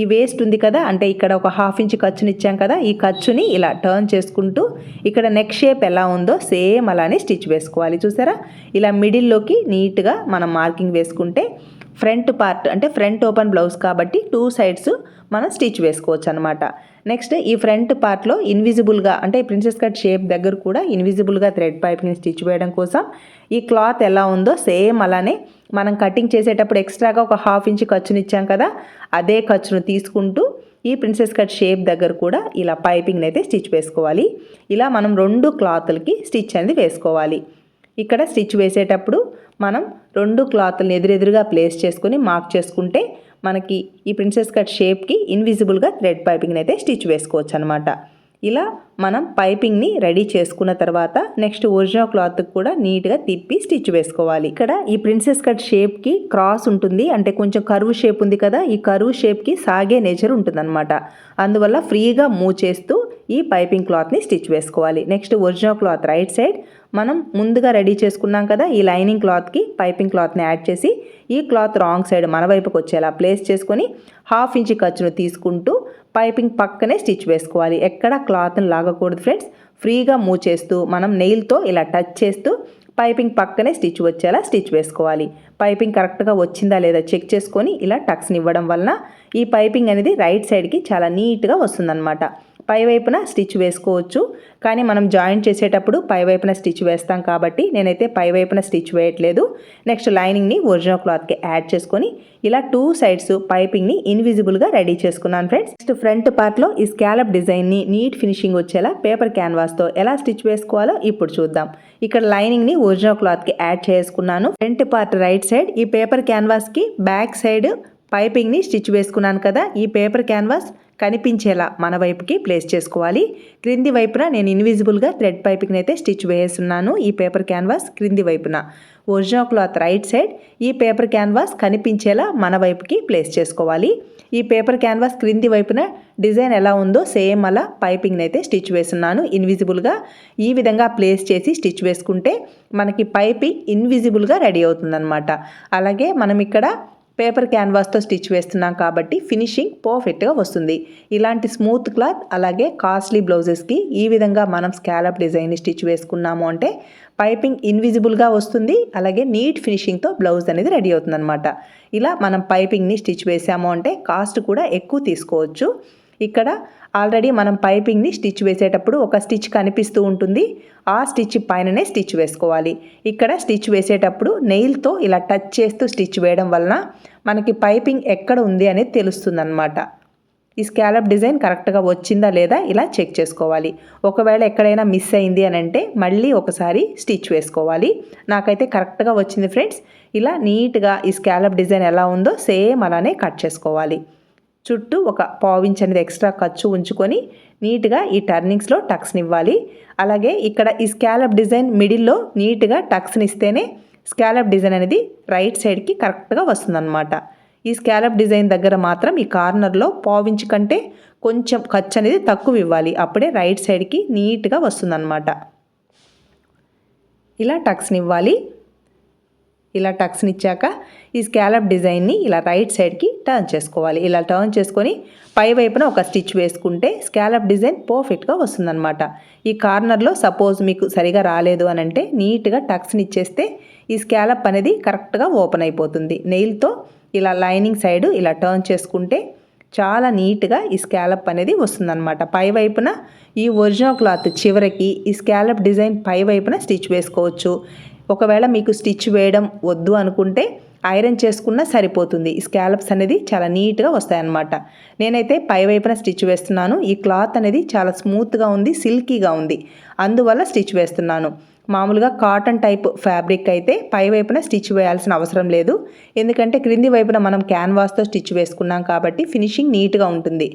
ఈ వేస్ట్ ఉంది కదా అంటే ఇక్కడ ఒక హాఫ్ ఇంచ్ ఖర్చుని ఇచ్చాం కదా ఈ ఖర్చుని ఇలా టర్న్ చేసుకుంటూ ఇక్కడ నెక్ షేప్ ఎలా ఉందో సేమ్ అలానే స్టిచ్ వేసుకోవాలి. చూసారా? ఇలా మిడిల్లోకి నీట్గా మనం మార్కింగ్ వేసుకుంటే ఫ్రంట్ పార్ట్ అంటే ఫ్రంట్ ఓపెన్ బ్లౌజ్ కాబట్టి టూ సైడ్స్ మనం స్టిచ్ వేసుకోవచ్చు అనమాట నెక్స్ట్ ఈ ఫ్రంట్ పార్ట్లో ఇన్విజిబుల్గా అంటే ప్రిన్సెస్ కట్ షేప్ దగ్గర కూడా ఇన్విజిబుల్గా థ్రెడ్ పైప్ని స్టిచ్ వేయడం కోసం ఈ క్లాత్ ఎలా ఉందో సేమ్ అలానే మనం కటింగ్ చేసేటప్పుడు ఎక్స్ట్రాగా ఒక హాఫ్ ఇంచ్ ఖర్చుని ఇచ్చాం కదా అదే ఖర్చును తీసుకుంటూ ఈ ప్రిన్సెస్ కట్ షేప్ దగ్గర కూడా ఇలా పైపింగ్ అయితే స్టిచ్ వేసుకోవాలి. ఇలా మనం రెండు క్లాత్లకి స్టిచ్ అనేది వేసుకోవాలి. ఇక్కడ స్టిచ్ వేసేటప్పుడు మనం రెండు క్లాత్లను ఎదురెదురుగా ప్లేస్ చేసుకుని మార్క్ చేసుకుంటే మనకి ఈ ప్రిన్సెస్ కట్ షేప్కి ఇన్విజిబుల్గా థ్రెడ్ పైపింగ్ని అయితే స్టిచ్ వేసుకోవచ్చు అనమాట ఇలా మనం పైపింగ్ని రెడీ చేసుకున్న తర్వాత నెక్స్ట్ ఒరిజినల్ క్లాత్ కూడా నీట్గా తిప్పి స్టిచ్ వేసుకోవాలి. ఇక్కడ ఈ ప్రిన్సెస్ కట్ షేప్కి క్రాస్ ఉంటుంది. అంటే కొంచెం కరువు షేప్ ఉంది కదా ఈ కరువు షేప్కి సాగే నేచర్ ఉంటుందన్నమాట. అందువల్ల ఫ్రీగా మూవ్ చేస్తూ ఈ పైపింగ్ క్లాత్ని స్టిచ్ వేసుకోవాలి. Next original cloth right side మనం ముందుగా రెడీ చేసుకున్నాం కదా ఈ లైనింగ్ క్లాత్కి పైపింగ్ క్లాత్ని యాడ్ చేసి ఈ క్లాత్ రాంగ్ సైడ్ మన వైపుకి వచ్చేలా ప్లేస్ చేసుకొని హాఫ్ ఇంచ్ ఖర్చును తీసుకుంటూ పైపింగ్ పక్కనే స్టిచ్ వేసుకోవాలి. ఎక్కడ క్లాత్ని లాగకూడదు ఫ్రెండ్స్. ఫ్రీగా మూవ్ చేస్తూ మనం నెయిల్తో ఇలా టచ్ చేస్తూ పైపింగ్ పక్కనే స్టిచ్ వచ్చేలా స్టిచ్ వేసుకోవాలి. పైపింగ్ కరెక్ట్గా వచ్చిందా లేదా చెక్ చేసుకొని ఇలా టక్స్ని ఇవ్వడం వలన ఈ పైపింగ్ అనేది రైట్ సైడ్కి చాలా నీట్గా వస్తుందన్నమాట. పై వైపున స్టిచ్ వేసుకోవచ్చు. కానీ మనం జాయింట్ చేసేటప్పుడు పై వైపున స్టిచ్ వేస్తాం కాబట్టి నేనైతే పై వైపున స్టిచ్ వేయట్లేదు. నెక్స్ట్ లైనింగ్ని ఒరిజినల్ క్లాత్కి యాడ్ చేసుకొని ఇలా టూ సైడ్స్ పైపింగ్ని ఇన్విజిబుల్గా రెడీ చేసుకున్నాను ఫ్రెండ్స్. నెక్స్ట్ ఫ్రంట్ పార్ట్లో ఈ స్కాలప్ డిజైన్ని నీట్ ఫినిషింగ్ వచ్చేలా పేపర్ క్యాన్వాస్తో ఎలా స్టిచ్ వేసుకోవాలో ఇప్పుడు చూద్దాం. ఇక్కడ లైనింగ్ని ఒరిజినల్ క్లాత్కి యాడ్ చేసుకున్నాను. ఫ్రంట్ పార్ట్ రైట్ సైడ్ ఈ పేపర్ క్యాన్వాస్కి బ్యాక్ సైడ్ పైపింగ్ని స్టిచ్ వేసుకున్నాను కదా. ఈ పేపర్ క్యాన్వాస్ కనిపించేలా మన వైపుకి ప్లేస్ చేసుకోవాలి. క్రింది వైపున నేను ఇన్విజిబుల్గా థ్రెడ్ పైపింగ్ అయితే స్టిచ్ వేస్తున్నాను. ఈ పేపర్ క్యాన్వాస్ క్రింది వైపున. ఒరిజినల్ క్లాత్ రైట్ సైడ్ ఈ పేపర్ క్యాన్వాస్ కనిపించేలా మన వైపుకి ప్లేస్ చేసుకోవాలి. ఈ పేపర్ క్యాన్వాస్ క్రింది వైపున డిజైన్ ఎలా ఉందో సేమ్ అలా పైపింగ్ అయితే స్టిచ్ వేస్తున్నాను. ఇన్విజిబుల్గా ఈ విధంగా ప్లేస్ చేసి స్టిచ్ వేసుకుంటే మనకి పైపింగ్ ఇన్విజిబుల్గా రెడీ అవుతుందన్నమాట. అలాగే మనం ఇక్కడ పేపర్ క్యాన్వాస్తో స్టిచ్ వేస్తున్నాం కాబట్టి ఫినిషింగ్ పర్ఫెక్ట్గా వస్తుంది. ఇలాంటి స్మూత్ క్లాత్ అలాగే కాస్ట్లీ బ్లౌజెస్కి ఈ విధంగా మనం స్కాలప్ డిజైన్ స్టిచ్ వేసుకున్నాము అంటే పైపింగ్ ఇన్విజిబుల్గా వస్తుంది. అలాగే నీట్ ఫినిషింగ్తో బ్లౌజ్ అనేది రెడీ అవుతుందన్నమాట. ఇలా మనం పైపింగ్ని స్టిచ్ వేసాము అంటే కాస్ట్ కూడా ఎక్కువ తీసుకోవచ్చు. ఇక్కడ ఆల్రెడీ మనం పైపింగ్ని స్టిచ్ వేసేటప్పుడు ఒక స్టిచ్ కనిపిస్తూ ఉంటుంది. ఆ స్టిచ్ పైననే స్టిచ్ వేసుకోవాలి. ఇక్కడ స్టిచ్ వేసేటప్పుడు నెయిల్తో ఇలా టచ్ చేస్తూ స్టిచ్ వేయడం వలన మనకి పైపింగ్ ఎక్కడ ఉంది అనేది తెలుస్తుందన్నమాట. ఈ స్కాలప్ డిజైన్ కరెక్ట్గా వచ్చిందా లేదా ఇలా చెక్ చేసుకోవాలి. ఒకవేళ ఎక్కడైనా మిస్ అయింది అని అంటే మళ్ళీ ఒకసారి స్టిచ్ వేసుకోవాలి. నాకైతే కరెక్ట్గా వచ్చింది ఫ్రెండ్స్. ఇలా నీట్గా ఈ స్కాలప్ డిజైన్ ఎలా ఉందో సేమ్ అలానే కట్ చేసుకోవాలి. చుట్టూ ఒక పావించ్ అనేది ఎక్స్ట్రా ఖర్చు ఉంచుకొని నీట్గా ఈ టర్నింగ్స్లో టక్స్ని ఇవ్వాలి అలాగే ఇక్కడ ఈ స్కాలప్ డిజైన్ మిడిల్లో నీట్గా టక్స్ని ఇస్తేనే స్కాలప్ డిజైన్ అనేది రైట్ సైడ్కి కరెక్ట్గా వస్తుందన్నమాట. ఈ స్కాలప్ డిజైన్ దగ్గర మాత్రం ఈ కార్నర్లో పావించ్ కంటే కొంచెం ఖర్చు అనేది తక్కువ ఇవ్వాలి. అప్పుడే రైట్ సైడ్కి నీట్గా వస్తుందన్నమాట. ఇలా టక్స్ని ఇవ్వాలి ఇలా టక్స్ని ఇచ్చాక ఈ స్కాలప్ డిజైన్ని ఇలా రైట్ సైడ్కి టర్న్ చేసుకోవాలి. ఇలా టర్న్ చేసుకొని పై వైపున ఒక స్టిచ్ వేసుకుంటే స్కాలప్ డిజైన్ పర్ఫెక్ట్గా వస్తుందన్నమాట. ఈ కార్నర్లో సపోజ్ మీకు సరిగా రాలేదు అని అంటే నీట్గా టక్స్ని ఇచ్చేస్తే ఈ స్కాలప్ అనేది కరెక్ట్గా ఓపెన్ అయిపోతుంది. నెయిల్తో ఇలా లైనింగ్ సైడ్ ఇలా టర్న్ చేసుకుంటే చాలా నీట్గా ఈ స్కాలప్ అనేది వస్తుందన్నమాట. పై వైపున ఈ ఒరిజినల్ క్లాత్ చివరికి ఈ స్కాలప్ డిజైన్ పై వైపున స్టిచ్ వేసుకోవచ్చు. ఒకవేళ మీకు స్టిచ్ వేయడం వద్దు అనుకుంటే ఐరన్ చేసుకున్నా సరిపోతుంది. ఈ స్కాలప్స్ అనేది చాలా నీట్గా వస్తాయన్నమాట. నేనైతే పై వైపున స్టిచ్ వేస్తున్నాను. ఈ క్లాత్ అనేది చాలా స్మూత్గా ఉంది సిల్కీగా ఉంది. అందువల్ల స్టిచ్ వేస్తున్నాను. మామూలుగా కాటన్ టైప్ ఫ్యాబ్రిక్ అయితే పై వైపున స్టిచ్ వేయాల్సిన అవసరం లేదు. ఎందుకంటే క్రింది వైపున మనం క్యాన్వాస్తో స్టిచ్ వేసుకున్నాం కాబట్టి ఫినిషింగ్ నీట్గా ఉంటుంది.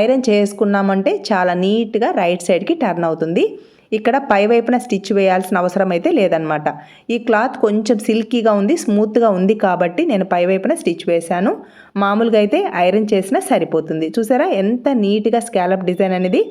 ఐరన్ చేసుకున్నామంటే చాలా నీట్గా రైట్ సైడ్కి టర్న్ అవుతుంది. ఇక్కడ పై వైపున స్టిచ్ వేయాల్సిన అవసరం అయితే లేదనమాట ఈ క్లాత్ కొంచెం సిల్కీగా ఉంది స్మూత్గా ఉంది కాబట్టి నేను పై వైపున స్టిచ్ వేశాను. మామూలుగా అయితే ఐరన్ చేసినా సరిపోతుంది. చూసారా ఎంత నీట్గా స్కాలప్ డిజైన్ అనేది.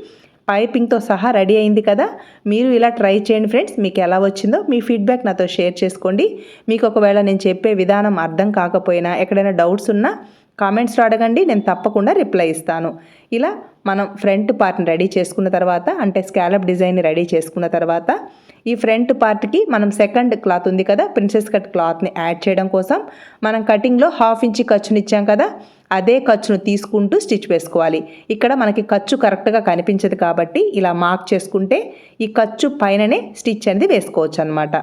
పైపింగ్తో సహా రెడీ అయింది కదా. మీరు ఇలా ట్రై చేయండి ఫ్రెండ్స్. మీకు ఎలా వచ్చిందో మీ ఫీడ్బ్యాక్ నాతో షేర్ చేసుకోండి. మీకు ఒకవేళ నేను చెప్పే విధానం అర్థం కాకపోయినా ఎక్కడైనా డౌట్స్ ఉన్నా కామెంట్స్లో అడగండి. నేను తప్పకుండా రిప్లై ఇస్తాను. ఇలా మనం ఫ్రంట్ పార్ట్ని రెడీ చేసుకున్న తర్వాత అంటే స్కాలప్ డిజైన్ని రెడీ చేసుకున్న తర్వాత ఈ ఫ్రంట్ పార్ట్కి మనం సెకండ్ క్లాత్ ఉంది కదా ప్రిన్సెస్ కట్ క్లాత్ని యాడ్ చేయడం కోసం మనం కటింగ్లో హాఫ్ ఇంచి ఖర్చుని ఇచ్చాం కదా అదే ఖర్చును తీసుకుంటూ స్టిచ్ వేసుకోవాలి. ఇక్కడ మనకి ఖర్చు కరెక్ట్గా కనిపించదు కాబట్టి ఇలా మార్క్ చేసుకుంటే ఈ ఖర్చు పైననే స్టిచ్ అనేది వేసుకోవచ్చు అనమాట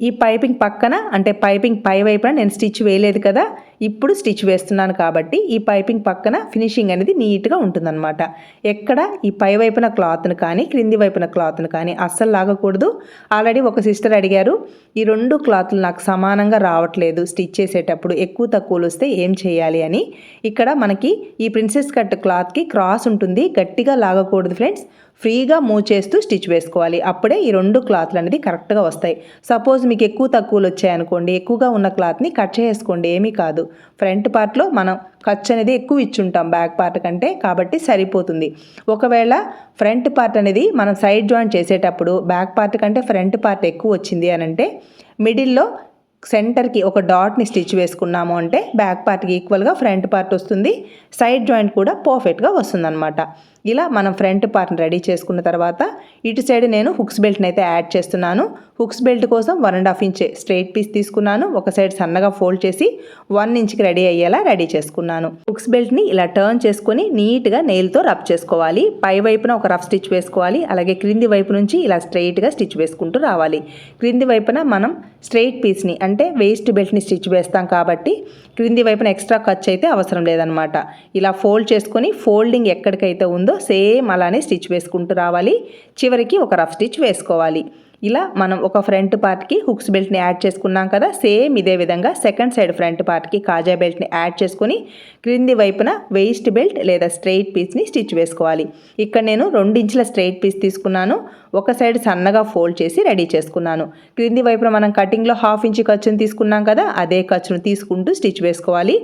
ఈ పైపింగ్ పక్కన అంటే పైపింగ్ పై వైపున నేను స్టిచ్ వేయలేదు కదా ఇప్పుడు స్టిచ్ వేస్తున్నాను కాబట్టి ఈ పైపింగ్ పక్కన ఫినిషింగ్ అనేది నీట్గా ఉంటుందన్నమాట. ఎక్కడ ఈ పై వైపున క్లాత్ను కానీ క్రింది వైపున క్లాత్ను కానీ అస్సలు లాగకూడదు. ఆల్రెడీ ఒక సిస్టర్ అడిగారు ఈ రెండు క్లాత్లు నాకు సమానంగా రావట్లేదు స్టిచ్ చేసేటప్పుడు ఎక్కువ తక్కువలు వస్తే ఏం చేయాలి? అని. ఇక్కడ మనకి ఈ ప్రిన్సెస్ కట్ క్లాత్కి క్రాస్ ఉంటుంది గట్టిగా లాగకూడదు ఫ్రెండ్స్. ఫ్రీగా మూవ్ చేస్తూ స్టిచ్ వేసుకోవాలి. అప్పుడే ఈ రెండు క్లాత్లు అనేది కరెక్ట్గా వస్తాయి. సపోజ్ మీకు ఎక్కువ తక్కువలు వచ్చాయనుకోండి ఎక్కువగా ఉన్న క్లాత్ని కట్ చేసుకోండి ఏమీ కాదు. ఫ్రంట్ పార్ట్లో మనం ఖర్చు అనేది ఎక్కువ ఇచ్చుంటాం బ్యాక్ పార్ట్ కంటే. కాబట్టి సరిపోతుంది. ఒకవేళ ఫ్రంట్ పార్ట్ అనేది మనం సైడ్ జాయింట్ చేసేటప్పుడు బ్యాక్ పార్ట్ కంటే ఫ్రంట్ పార్ట్ ఎక్కువ వచ్చింది అని అంటే మిడిల్లో సెంటర్కి ఒక డాట్ని స్టిచ్ వేసుకున్నాము అంటే బ్యాక్ పార్ట్కి ఈక్వల్గా ఫ్రంట్ పార్ట్ వస్తుంది. సైడ్ జాయింట్ కూడా పర్ఫెక్ట్గా వస్తుందన్నమాట. ఇలా మనం ఫ్రంట్ పార్ట్ని రెడీ చేసుకున్న తర్వాత ఇటు సైడ్ నేను హుక్స్ బెల్ట్ని అయితే యాడ్ చేస్తున్నాను. హుక్స్ బెల్ట్ కోసం one and half inch straight piece తీసుకున్నాను. ఒక సైడ్ సన్నగా ఫోల్డ్ చేసి వన్ ఇంచ్కి రెడీ అయ్యేలా రెడీ చేసుకున్నాను. హుక్స్ బెల్ట్ని ఇలా టర్న్ చేసుకొని నీట్గా నెయిల్తో రబ్ చేసుకోవాలి. పై వైపున ఒక రఫ్ స్టిచ్ వేసుకోవాలి. అలాగే క్రింది వైపు నుంచి ఇలా స్ట్రైట్గా స్టిచ్ వేసుకుంటూ రావాలి. క్రింది వైపున మనం స్ట్రైట్ పీస్ని అంటే వేస్ట్ బెల్ట్ని స్టిచ్ వేస్తాం కాబట్టి క్రింది వైపున ఎక్స్ట్రా ఖర్చు అయితే అవసరం లేదనమాట ఇలా ఫోల్డ్ చేసుకొని ఫోల్డింగ్ ఎక్కడికైతే ఉందో సేమ్ అలానే స్టిచ్ వేసుకుంటూ రావాలి. చివరికి ఒక రఫ్ స్టిచ్ వేసుకోవాలి. ఇలా మనం ఒక ఫ్రంట్ పార్ట్కి హుక్స్ బెల్ట్ని యాడ్ చేసుకున్నాం కదా సేమ్ ఇదే విధంగా సెకండ్ సైడ్ ఫ్రంట్ పార్ట్కి కాజా బెల్ట్ని యాడ్ చేసుకొని క్రింది వైపున వేస్ట్ బెల్ట్ లేదా స్ట్రెయిట్ పీస్ని స్టిచ్ వేసుకోవాలి. ఇక్కడ నేను రెండించుల స్ట్రెయిట్ పీస్ తీసుకున్నాను ఒక సైడ్ సన్నగా ఫోల్డ్ చేసి రెడీ చేసుకున్నాను. క్రింది వైపున మనం కటింగ్లో హాఫ్ ఇంచ్ ఖర్చును తీసుకున్నాం కదా అదే ఖర్చును తీసుకుంటూ స్టిచ్ వేసుకోవాలి.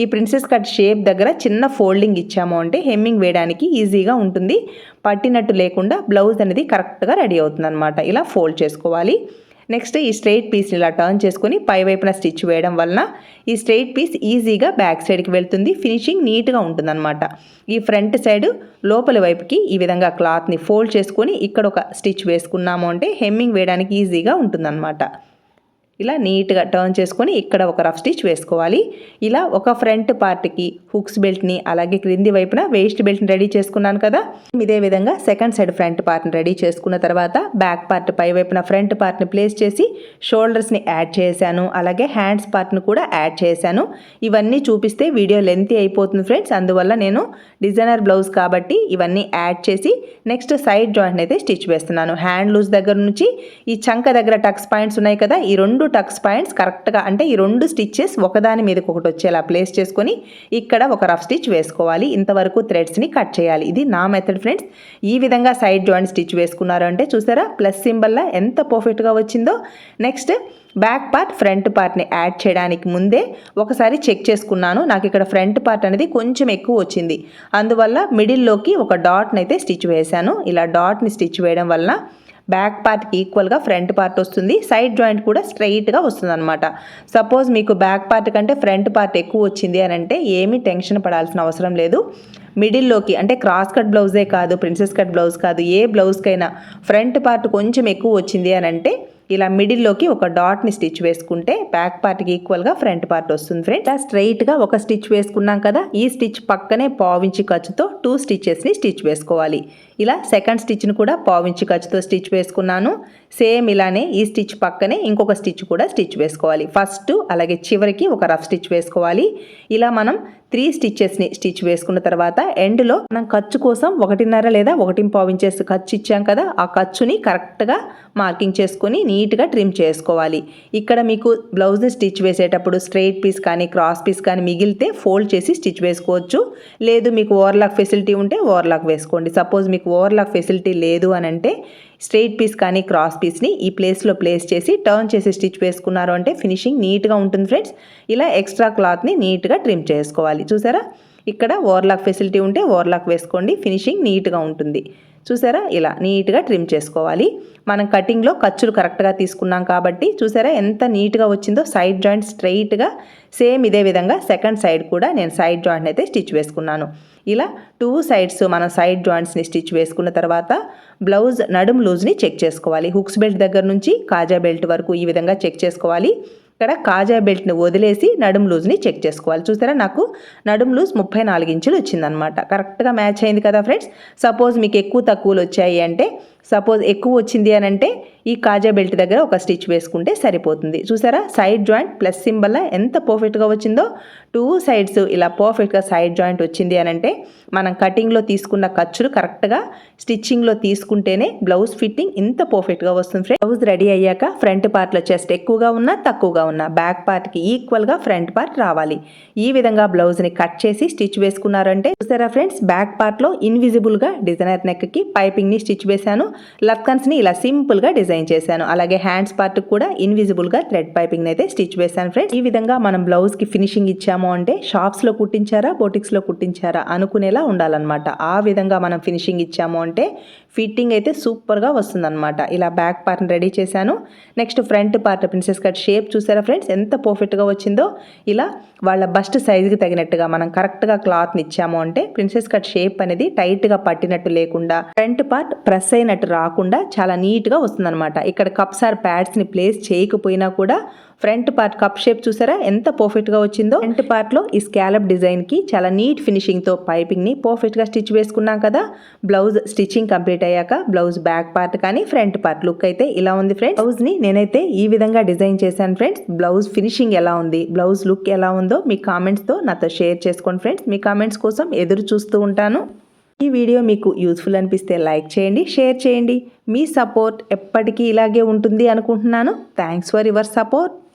ఈ ప్రిన్సెస్ కట్ షేప్ దగ్గర చిన్న ఫోల్డింగ్ ఇచ్చాము అంటే హెమ్మింగ్ వేయడానికి ఈజీగా ఉంటుంది. పట్టినట్టు లేకుండా బ్లౌజ్ అనేది కరెక్ట్గా రెడీ అవుతుంది అనమాట ఇలా ఫోల్డ్ చేసుకోవాలి. నెక్స్ట్ ఈ స్ట్రైట్ పీస్ని ఇలా టర్న్ చేసుకొని పై వైపున స్టిచ్ వేయడం వలన ఈ స్ట్రైట్ పీస్ ఈజీగా బ్యాక్ సైడ్కి వెళ్తుంది. ఫినిషింగ్ నీట్గా ఉంటుందన్నమాట. ఈ ఫ్రంట్ సైడ్ లోపలి వైపుకి ఈ విధంగా క్లాత్ని ఫోల్డ్ చేసుకొని ఇక్కడ ఒక స్టిచ్ వేసుకున్నాము అంటే హెమ్మింగ్ వేయడానికి ఈజీగా ఉంటుందన్నమాట. ఇలా నీట్గా టర్న్ చేసుకొని ఇక్కడ ఒక రఫ్ స్టిచ్ వేసుకోవాలి. ఇలా ఒక ఫ్రంట్ పార్ట్కి హుక్స్ బెల్ట్ని అలాగే క్రింది వైపున వేస్ట్ బెల్ట్ని రెడీ చేసుకున్నాను కదా. ఇదే విధంగా సెకండ్ సైడ్ ఫ్రంట్ పార్ట్ని రెడీ చేసుకున్న తర్వాత బ్యాక్ పార్ట్ పై వైపున ఫ్రంట్ పార్ట్ని ప్లేస్ చేసి షోల్డర్స్ని యాడ్ చేశాను. అలాగే హ్యాండ్స్ పార్ట్ను కూడా యాడ్ చేశాను. ఇవన్నీ చూపిస్తే వీడియో లెంతీ అయిపోతుంది ఫ్రెండ్స్ అందువల్ల నేను డిజైనర్ బ్లౌజ్ కాబట్టి ఇవన్నీ యాడ్ చేసి నెక్స్ట్ సైడ్ జాయింట్ అయితే స్టిచ్ వేస్తున్నాను. హ్యాండ్ లూజ్ దగ్గర నుంచి ఈ చంక దగ్గర టక్స్ పాయింట్స్ ఉన్నాయి కదా ఈ రెండు టక్స్ పాయింట్స్ కరెక్ట్గా అంటే ఈ రెండు స్టిచ్చెస్ ఒకదాని మీదకి ఒకటి వచ్చేలా ప్లేస్ చేసుకొని ఇక్కడ ఒక రఫ్ స్టిచ్ వేసుకోవాలి. ఇంతవరకు థ్రెడ్స్ని కట్ చేయాలి. ఇది నా మెథడ్ ఫ్రెండ్స్. ఈ విధంగా సైడ్ జాయింట్ స్టిచ్ వేసుకున్నారు అంటే చూసారా? ప్లస్ సింబల్లా ఎంత పర్ఫెక్ట్గా వచ్చిందో. నెక్స్ట్ బ్యాక్ పార్ట్ ఫ్రంట్ పార్ట్ని యాడ్ చేయడానికి ముందే ఒకసారి చెక్ చేసుకున్నాను. నాకు ఇక్కడ ఫ్రంట్ పార్ట్ అనేది కొంచెం ఎక్కువ వచ్చింది. అందువల్ల మిడిల్లోకి ఒక డాట్ని అయితే స్టిచ్ వేశాను. ఇలా డాట్ని స్టిచ్ వేయడం వలన బ్యాక్ పార్ట్కి ఈక్వల్గా ఫ్రంట్ పార్ట్ వస్తుంది. సైడ్ జాయింట్ కూడా స్ట్రైట్గా వస్తుంది అనమాట సపోజ్ మీకు బ్యాక్ పార్ట్ కంటే ఫ్రంట్ పార్ట్ ఎక్కువ వచ్చింది అని అంటే ఏమీ టెన్షన్ పడాల్సిన అవసరం లేదు. మిడిల్లోకి అంటే క్రాస్ కట్ బ్లౌజే కాదు ప్రిన్సెస్ కట్ బ్లౌజ్ కాదు ఏ బ్లౌజ్కైనా ఫ్రంట్ పార్ట్ కొంచెం ఎక్కువ వచ్చింది అని అంటే ఇలా మిడిల్లోకి ఒక డాట్ని స్టిచ్ వేసుకుంటే బ్యాక్ పార్ట్కి ఈక్వల్గా ఫ్రంట్ పార్ట్ వస్తుంది ఫ్రెండ్ ఇలా స్ట్రైట్గా ఒక స్టిచ్ వేసుకున్నాం కదా ఈ స్టిచ్ పక్కనే పావించి ఖర్చుతో టూ స్టిచ్చెస్ని స్టిచ్ వేసుకోవాలి. ఇలా సెకండ్ స్టిచ్ని కూడా పావించి ఖర్చుతో స్టిచ్ వేసుకున్నాను. సేమ్ ఇలానే ఈ స్టిచ్ పక్కనే ఇంకొక స్టిచ్ కూడా స్టిచ్ వేసుకోవాలి. ఫస్ట్ అలాగే చివరికి ఒక రఫ్ స్టిచ్ వేసుకోవాలి. ఇలా మనం త్రీ స్టిచ్చెస్ని స్టిచ్ వేసుకున్న తర్వాత ఎండ్లో మనం ఖర్చు కోసం ఒకటిన్నర లేదా ఒకటి పావించేసి ఖర్చు ఇచ్చాం కదా ఆ ఖర్చుని కరెక్ట్గా మార్కింగ్ చేసుకొని నీట్గా ట్రిమ్ చేసుకోవాలి. ఇక్కడ మీకు బ్లౌజ్ని స్టిచ్ వేసేటప్పుడు స్ట్రైట్ పీస్ కానీ క్రాస్ పీస్ కానీ మిగిలితే ఫోల్డ్ చేసి స్టిచ్ వేసుకోవచ్చు. లేదు మీకు ఓవర్లాక్ ఫెసిలిటీ ఉంటే ఓవర్లాక్ వేసుకోండి. సపోజ్ మీకు ఓవర్లాక్ ఫెసిలిటీ లేదు అని అంటే స్ట్రెయిట్ పీస్ కానీ క్రాస్ పీస్ని ఈ ప్లేస్లో ప్లేస్ చేసి టర్న్ చేసి స్టిచ్ వేసుకున్నారు అంటే ఫినిషింగ్ నీట్గా ఉంటుంది ఫ్రెండ్స్. ఇలా ఎక్స్ట్రా క్లాత్ని నీట్గా ట్రిమ్ చేసుకోవాలి. చూసారా? ఇక్కడ ఓవర్లాక్ ఫెసిలిటీ ఉంటే ఓవర్లాక్ వేసుకోండి. ఫినిషింగ్ నీట్గా ఉంటుంది. చూసారా? ఇలా నీట్గా ట్రిమ్ చేసుకోవాలి. మనం కటింగ్లో ఖర్చులు కరెక్ట్గా తీసుకున్నాం కాబట్టి చూసారా? ఎంత నీట్గా వచ్చిందో సైడ్ జాయింట్ స్ట్రైట్గా సేమ్ ఇదే విధంగా సెకండ్ సైడ్ కూడా నేను సైడ్ జాయింట్ అయితే స్టిచ్ వేసుకున్నాను. ఇలా టూ సైడ్స్ మనం సైడ్ జాయింట్స్ని స్టిచ్ వేసుకున్న తర్వాత బ్లౌజ్ నడుం లూజ్ని చెక్ చేసుకోవాలి. హుక్స్ బెల్ట్ దగ్గర నుంచి కాజా బెల్ట్ వరకు ఈ విధంగా చెక్ చేసుకోవాలి. ఇక్కడ కాజా బెల్ట్ని వదిలేసి నడుం లూజ్ని చెక్ చేసుకోవాలి. చూసారా నాకు నడుం లూజ్ ముప్పై నాలుగు ఇంచులు వచ్చిందనమాట కరెక్ట్గా మ్యాచ్ అయింది కదా ఫ్రెండ్స్? సపోజ్ మీకు ఎక్కువ తక్కువలు వచ్చాయి అంటే సపోజ్ ఎక్కువ వచ్చింది అని అంటే ఈ కాజా బెల్ట్ దగ్గర ఒక స్టిచ్ వేసుకుంటే సరిపోతుంది. చూసారా? సైడ్ జాయింట్ ప్లస్ సింబల్ ఎంత పర్ఫెక్ట్గా వచ్చిందో. టూ సైడ్స్ ఇలా పర్ఫెక్ట్గా సైడ్ జాయింట్ వచ్చింది అని అంటే మనం కటింగ్లో తీసుకున్న ఖర్చులు కరెక్ట్గా స్టిచ్చింగ్లో తీసుకుంటేనే బ్లౌజ్ ఫిట్టింగ్ ఇంత పర్ఫెక్ట్గా వస్తుంది ఫ్రెండ్ బ్లౌజ్ రెడీ అయ్యాక ఫ్రంట్ పార్ట్లో చెస్ట్ ఎక్కువగా ఉన్నా తక్కువగా ఉన్నా బ్యాక్ పార్ట్కి ఈక్వల్గా ఫ్రంట్ పార్ట్ రావాలి. ఈ విధంగా బ్లౌజ్ని కట్ చేసి స్టిచ్ వేసుకున్నారంటే చూసారా ఫ్రెండ్స్ బ్యాక్ పార్ట్లో ఇన్విజిబుల్గా డిజైనర్ నెక్కి పైపింగ్ని స్టిచ్ వేశాను. లత్కన్స్ని ఇలా సింపుల్గా డిజైన్ చేశాను. అలాగే హ్యాండ్స్ పార్ట్ కూడా ఇన్విజిబుల్గా థ్రెడ్ పైపింగ్ అయితే స్టిచ్ వేశాను ఫ్రెండ్స్. ఈ విధంగా మనం బ్లౌజ్కి ఫినిషింగ్ ఇచ్చాము అంటే షాప్స్లో కుట్టించారా బొటిక్స్లో కుట్టించారా అనుకునేలా ఉండాలన్నమాట. ఆ విధంగా మనం ఫినిషింగ్ ఇచ్చాము అంటే ఫిట్టింగ్ అయితే సూపర్గా వస్తుందన్నమాట. ఇలా బ్యాక్ పార్ట్ని రెడీ చేశాను. Next front part princess cut shape చూసారా ఫ్రెండ్స్? ఎంత పర్ఫెక్ట్గా వచ్చిందో. ఇలా వాళ్ళ బస్ట్ సైజుకి తగినట్టుగా మనం కరెక్ట్గా క్లాత్ని ఇచ్చాము అంటే ప్రిన్సెస్ కట్ షేప్ అనేది టైట్గా పట్టినట్టు లేకుండా ఫ్రంట్ పార్ట్ ప్రెస్ అయినట్టు రాకుండా చాలా నీట్గా వస్తుందన్నమాట. ఇక్కడ కప్స్ ఆర్ ప్యాడ్స్ని ప్లేస్ చేయకపోయినా కూడా ఫ్రంట్ పార్ట్ కప్ షేప్ చూసారా? ఎంత పర్ఫెక్ట్గా వచ్చిందో. ఫ్రంట్ పార్ట్లో ఈ స్కాలప్ డిజైన్కి చాలా నీట్ ఫినిషింగ్తో పైపింగ్ని పర్ఫెక్ట్గా స్టిచ్ వేసుకున్నాం కదా. బ్లౌజ్ స్టిచ్చింగ్ కంప్లీట్ అయ్యాక బ్లౌజ్ బ్యాక్ పార్ట్ కానీ ఫ్రంట్ పార్ట్ లుక్ అయితే ఇలా ఉంది ఫ్రెండ్స్ బ్లౌజ్ని నేనైతే ఈ విధంగా డిజైన్ చేశాను ఫ్రెండ్స్ బ్లౌజ్ ఫినిషింగ్ ఎలా ఉంది? బ్లౌజ్ లుక్ ఎలా ఉందో మీ కామెంట్స్తో నాతో షేర్ చేసుకోండి ఫ్రెండ్స్ మీ కామెంట్స్ కోసం ఎదురు చూస్తూ ఉంటాను. ఈ వీడియో మీకు యూస్ఫుల్ అనిపిస్తే లైక్ చేయండి షేర్ చేయండి. మీ సపోర్ట్ ఎప్పటికీ ఇలాగే ఉంటుంది అనుకుంటున్నాను. Thanks for your support